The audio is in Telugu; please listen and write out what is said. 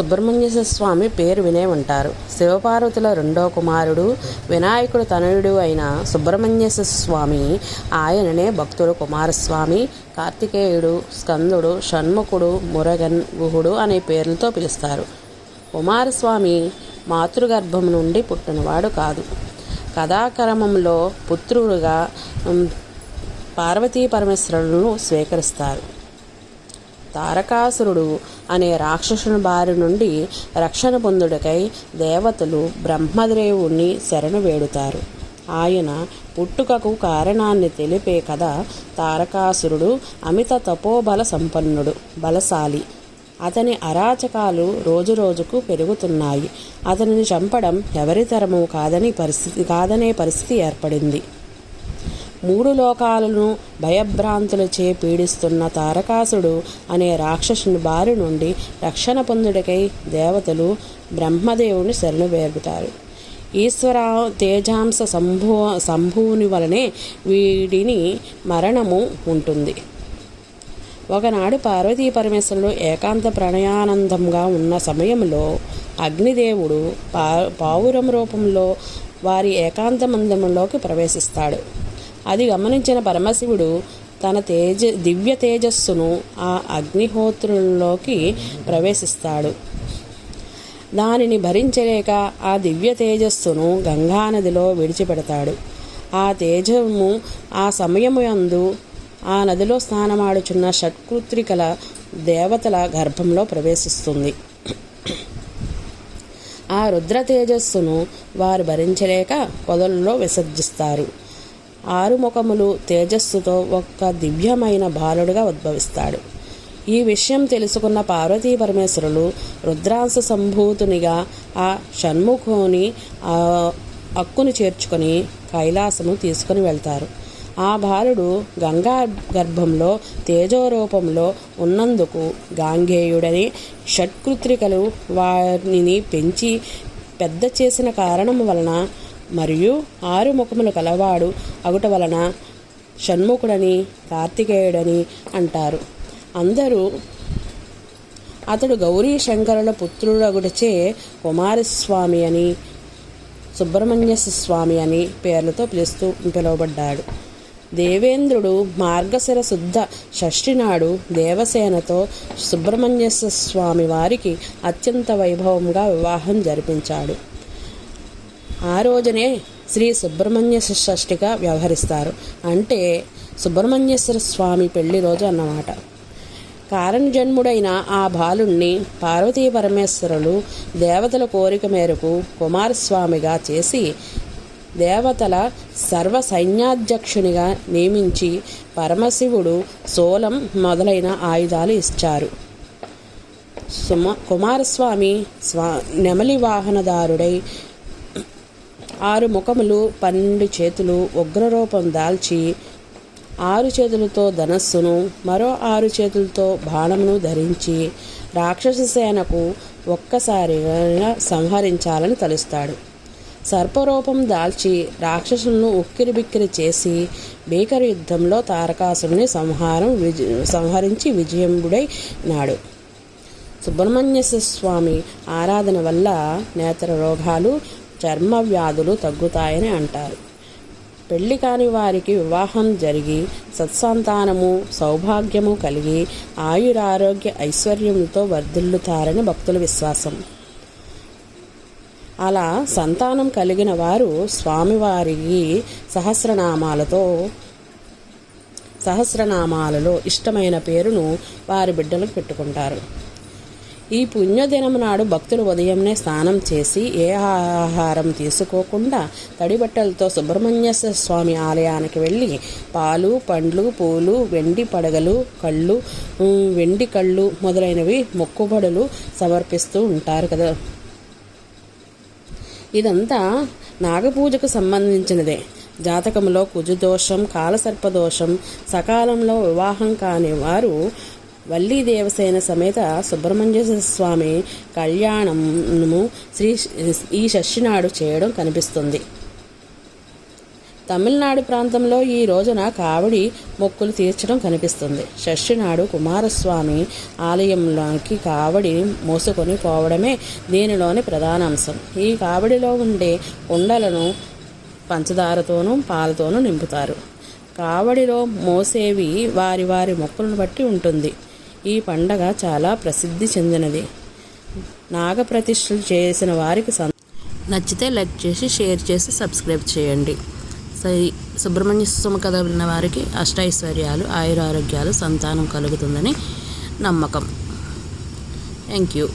సుబ్రహ్మణ్య స్వామి పేరు వినే ఉంటారు. శివపార్వతుల రెండో కుమారుడు వినాయకుడు తనయుడు అయిన సుబ్రహ్మణ్య స్వామి ఆయననే భక్తుడు కుమారస్వామి కార్తికేయుడు స్కందుడు షణ్ముఖుడు మురగన్ గుహుడు అనే పేర్లతో పిలుస్తారు. కుమారస్వామి మాతృగర్భం నుండి పుట్టినవాడు కాదు. కథాక్రమంలో పుత్రుడుగా పార్వతీ పరమేశ్వరులను స్వీకరిస్తారు. తారకాసురుడు అనే రాక్షసుని బారి నుండి రక్షణ పొందుటకై దేవతలు బ్రహ్మదేవుణ్ణి శరణు వేడుతారు. ఆయన పుట్టుకకు కారణాన్ని తెలిపే కథ తారకాసురుడు అమిత తపోబల సంపన్నుడు బలశాలి. అతని అరాచకాలు రోజురోజుకు పెరుగుతున్నాయి. అతనిని చంపడం ఎవరితరము కాదని పరిస్థితి కాదనే పరిస్థితి ఏర్పడింది. మూడు లోకాలను భయభ్రాంతులచే పీడిస్తున్న తారకాసుడు అనే రాక్షసుని బారి నుండి రక్షణ పొందుడికై దేవతలు బ్రహ్మదేవుని శరణు వేడుతారు ఈశ్వర తేజాంశ సంభూ సంభూని వలనే వీడిని మరణము ఉంటుంది. ఒకనాడు పార్వతీ పరమేశ్వరుడు ఏకాంత ప్రణయానందంగా ఉన్న సమయంలో అగ్నిదేవుడు పా పావురం రూపంలో వారి ఏకాంత మందిరంలోకి ప్రవేశిస్తాడు. అది గమనించిన పరమశివుడు తన తేజ దివ్య తేజస్సును ఆ అగ్నిహోత్రుల్లోకి ప్రవేశిస్తాడు. దానిని భరించలేక ఆ దివ్య తేజస్సును గంగానదిలో విడిచిపెడతాడు. ఆ తేజము ఆ సమయము యందు ఆ నదిలో స్నానమాడుచున్న షట్కృత్రికల దేవతల గర్భంలో ప్రవేశిస్తుంది. ఆ రుద్ర తేజస్సును వారు భరించలేక పొదల్లో విసర్జిస్తారు. ఆరుముఖములు తేజస్సుతో ఒక్క దివ్యమైన బాలుడుగా ఉద్భవిస్తాడు. ఈ విషయం తెలుసుకున్న పార్వతీ పరమేశ్వరులు రుద్రాంశ సంభూతునిగా ఆ షణ్ముఖుని అక్కును చేర్చుకొని కైలాసము తీసుకుని వెళ్తారు. ఆ బాలుడు గంగా గర్భంలో తేజోరూపంలో ఉన్నందుకు గాంగేయుడని షట్కృత్రికలు వారిని పెంచి పెద్ద చేసిన కారణం వలన మరియు ఆరు ముఖమును కలవాడు అగుట వలన షణ్ముఖుడని కార్తికేయుడని అంటారు. అందరూ అతడు గౌరీ శంకరుల పుత్రుడగుటచే కుమారస్వామి అని సుబ్రహ్మణ్య స్వామి అని పేర్లతో పిలుస్తూ పిలువబడ్డాడు. దేవేంద్రుడు మార్గశిర శుద్ధ షష్ఠి నాడు దేవసేనతో సుబ్రహ్మణ్య స్వామి వారికి అత్యంత వైభవంగా వివాహం జరిపించాడు. ఆ రోజునే శ్రీ సుబ్రహ్మణ్య షష్ఠిగా వ్యవహరిస్తారు. అంటే సుబ్రహ్మణ్యేశ్వర స్వామి పెళ్ళి రోజు అన్నమాట. కారణజన్ముడైన ఆ బాలుణ్ణి పార్వతీ పరమేశ్వరులు దేవతల కోరిక మేరకు కుమారస్వామిగా చేసి దేవతల సర్వ సైన్యాధ్యక్షునిగా నియమించి పరమశివుడు సోలం మొదలైన ఆయుధాలు ఇచ్చారు. సుమ కుమారస్వామి స్వా నెమలి వాహనదారుడై ఆరు ముఖములు పన్నెండు చేతులు ఉగ్రరూపం దాల్చి ఆరు చేతులతో ధనస్సును మరో ఆరు చేతులతో బాణమును ధరించి రాక్షస సేనకు ఒక్కసారిగా సంహరించాలని తలుస్తాడు. సర్పరూపం దాల్చి రాక్షసులను ఉక్కిరిబిక్కిరి చేసి భీకర యుద్ధంలో తారకాసురుని సంహారం విజ సంహరించి విజయంబుడై నాడు. సుబ్రహ్మణ్య స్వామి ఆరాధన వల్ల నేత్ర రోగాలు చర్మ వ్యాధులు తగ్గుతాయని అంటారు. పెళ్ళి కాని వారికి వివాహం జరిగి సత్సంతానము సౌభాగ్యము కలిగి ఆయురారోగ్య ఐశ్వర్యంతో వర్ధిల్లుతారని భక్తుల విశ్వాసం. అలా సంతానం కలిగిన వారు స్వామివారికి సహస్రనామాలతో సహస్రనామాలలో ఇష్టమైన పేరును వారి బిడ్డలకు పెట్టుకుంటారు. ఈ పుణ్యదినం నాడు భక్తులు ఉదయంనే స్నానం చేసి ఏ ఆహారం తీసుకోకుండా తడిబట్టలతో సుబ్రహ్మణ్య స్వామి ఆలయానికి వెళ్ళి పాలు పండ్లు పూలు వెండి పడగలు కళ్ళు వెండి కళ్ళు మొదలైనవి మొక్కుబడులు సమర్పిస్తూ ఉంటారు కదా. ఇదంతా నాగపూజకు సంబంధించినదే. జాతకంలో కుజుదోషం కాలసర్పదోషం సకాలంలో వివాహం కాని వారు వల్లీ దేవసేన సమేత సుబ్రహ్మణ్య స్వామి కళ్యాణము శ్రీ ఈ షష్ఠినాడు చేయడం కనిపిస్తుంది. తమిళనాడు ప్రాంతంలో ఈ రోజున కావడి మొక్కులు తీర్చడం కనిపిస్తుంది. షష్ఠి కుమారస్వామి ఆలయంలోకి కావడి మోసుకొని పోవడమే దీనిలోని ప్రధాన అంశం ఈ కావడిలో ఉండే ఉండలను పంచదారతోనూ పాలతోనూ నింపుతారు. కావడిలో మోసేవి వారి వారి మొక్కులను బట్టి ఉంటుంది. ఈ పండగ చాలా ప్రసిద్ధి చెందినది. నాగప్రతిష్ఠలు చేసిన వారికి సం నచ్చితే లైక్ చేసి షేర్ చేసి సబ్స్క్రైబ్ చేయండి. సరి సుబ్రహ్మణ్య సుమ కథ విన్న వారికి అష్టైశ్వర్యాలు ఆయురారోగ్యాలు సంతానం కలుగుతుందని నమ్మకం. Thank you.